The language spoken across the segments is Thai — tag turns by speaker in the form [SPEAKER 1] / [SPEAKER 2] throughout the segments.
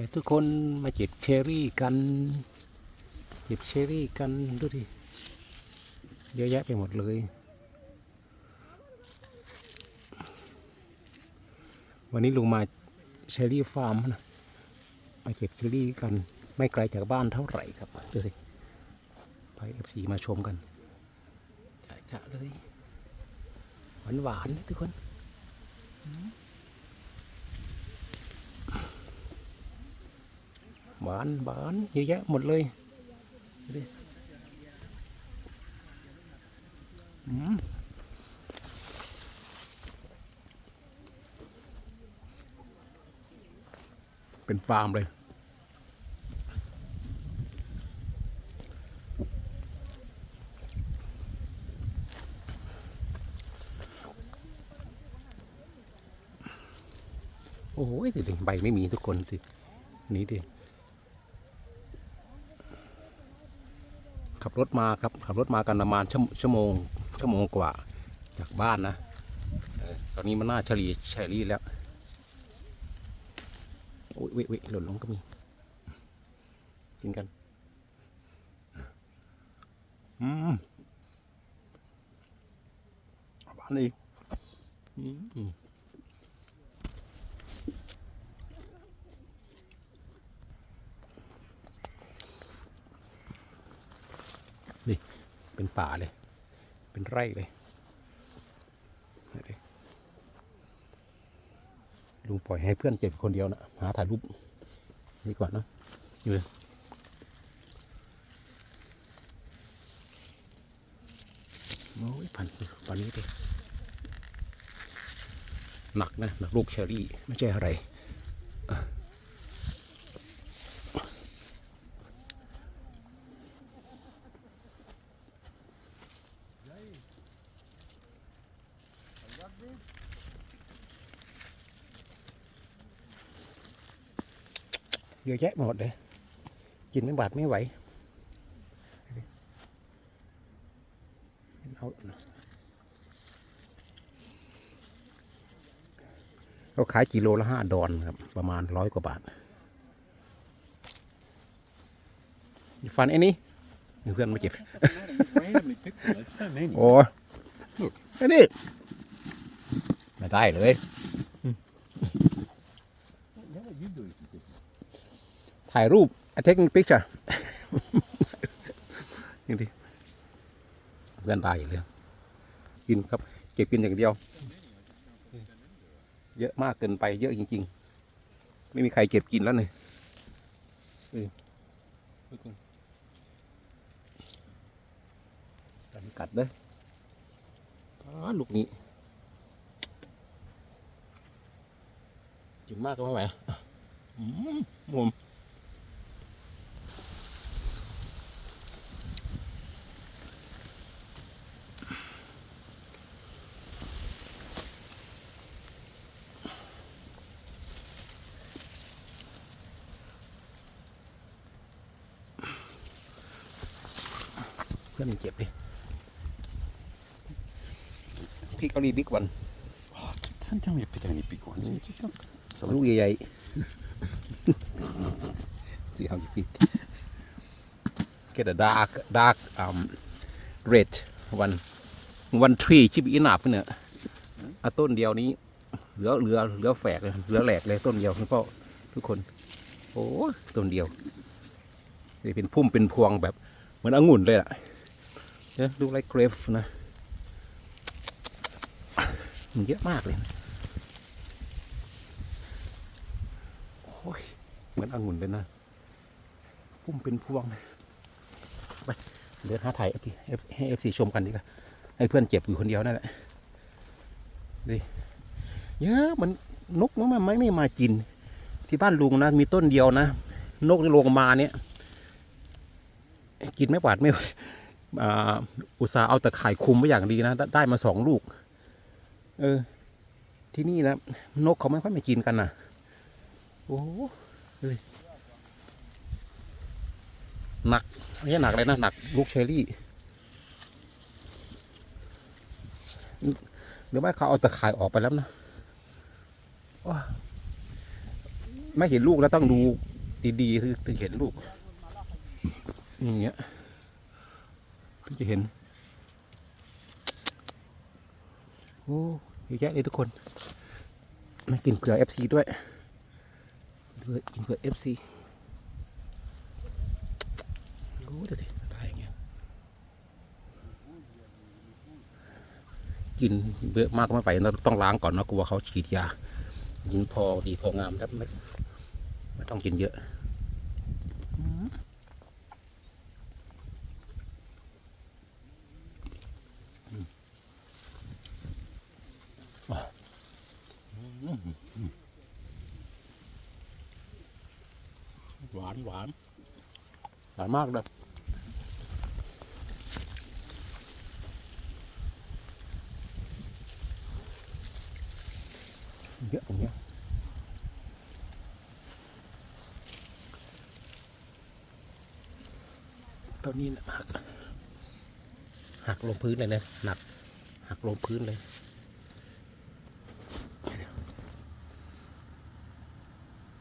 [SPEAKER 1] ไปทุกคนมาเก็บเชอรี่กันเก็บเชอรี่กันดูดิเยอะแยะไปหมดเลยวันนี้ลุงมาเชอรี่ฟาร์มนะมาเก็บเชอรี่กัน ไม่ไกลจากบ้านเท่าไหร่ครับดูสิไปเอฟซีมาชมกันจะๆเลยหวานหวานๆนะทุกคน หวานหวานเยอะแยะหมดเลยเป็นฟาร์มเลยโอ้โหสิใบไม่มีทุกคนสินี่ดิ ขับรถมาครับขับรถมากันประมาณชั่วโมงชั่วโมงกว่าจากบ้านนะตอนนี้มันน่าเฉลี่ยเฉลี่ยแล้วโอ้ยเว้ยเว้ยหล่นลงก็มี กินกันอืมหวานอีกอืม เป่าเลย เป็นไร่เลยลุงปล่อยให้เพื่อนเจ็บคนเดียวนะหาถ่ายรูปดีกว่านะอยู่เลยโอ้ยพันพันนี้ดิหนักนะ หนักลูกเชอรี่ ไม่ใช่อะไร เยอะแยะหมดเลย กินไม่บาดไม่ไหวเอาเขาขายกิโลละห้าดอนครับ ประมาณร้อยกว่าบาทฟันไอ้นี่เพื่อนมาเก็บ โอ้ยไอ้นี่ไม่ได้เลย
[SPEAKER 2] How are you doing?
[SPEAKER 1] ถ่ายรูป I taking picture นี่ดิเพื่อนตายอีกแล้วกินครับเก็บกินอย่างเดียว เยอะมากเกินไปเยอะจริง ๆ ไม่มีใครเก็บกินแล้วเนี่ยเออกันกัดเด้อลูกนี้กินมากก็ไม่ไหวอืมมุม พื่อนมันเจ็บดิพี่เกาหลีบิ๊กวัน
[SPEAKER 2] Don't tell me to pick any big ones. You just look.
[SPEAKER 1] ลูกใหญ่ๆ See how you pick get a dark dark um red one one tree ชิบอีนาบเนี่ยเอาต้นเดียวนี้ เหลือเหลือเหลือแฝกเลยเหลือแหลกเลยต้นเดียวคุณพ่อทุกคน โอ้ยต้นเดียวนี่เป็นพุ่มเป็นพวงแบบ เหมือนองุ่นเลยล่ะ เนี่ยดูไลเกรฟนะมันเยอะมากเลยนะโอ้ยเหมือนองุ่นเลยนะพุ่มเป็นพวงไปเดี๋ยวหาถ่ายให้ให้เอฟซีชมกันดีกว่าให้เพื่อนเจ็บอยู่คนเดียวนั่นแหละดิเยอะมันนกมันไม่ไม่มากิน ที่บ้านลุงนะมีต้นเดียวนะ นกที่ลงมาเนี่ย กินไม่หวาดไม่ อุตสาห์เอาแตะข่ายคุมไว้อย่างดีนะ ได้มาสองลูก เออ ที่นี่นะนกเขาไม่ค่อยมากินกันนะโอ้โหเฮ้ยหนักไม่ใช่หนักเลยนะหนักลูกเชอรี่ หรือว่เขาเอาตะข่ายออกไปแล้วนะไม่เห็นลูกแล้วต้องดูดีๆถึงเห็นลูกอย่างเงี้ย ถึงจะเห็น โอ้เยอะแยะเลยทุกคน มากินเผื่อ FC ด้วยด้วยกินเผื่อ FC โอ้ดูสิตายอย่างเงี้ยกินเยอะมากก็ไม่ไปเราต้องล้างก่อนนะกลัวเขาฉีดยา ยิงพอดีพองามครับไม่ไม่ต้องกินเยอะ หวานหวานหวานมากเลยเยอะอย่างเงี้ยตอนนี้นะหักหักลงพื้นเลยนะหนักหักลงพื้นเลย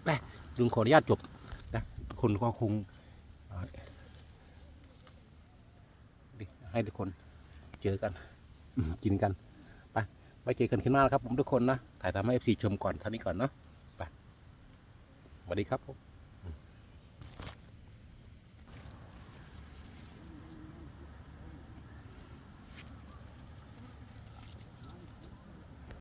[SPEAKER 1] ไป ลุงขออนุญาตจบนะคนก็คงดิให้ทุกคนเจอกัน กินกัน ไปไปเจอกันข้างหน้าครับผมทุกคนนะ ถ่ายทำให้เอฟซีชมก่อนท่านี้ก่อนเนาะไปสวัสดีครับผม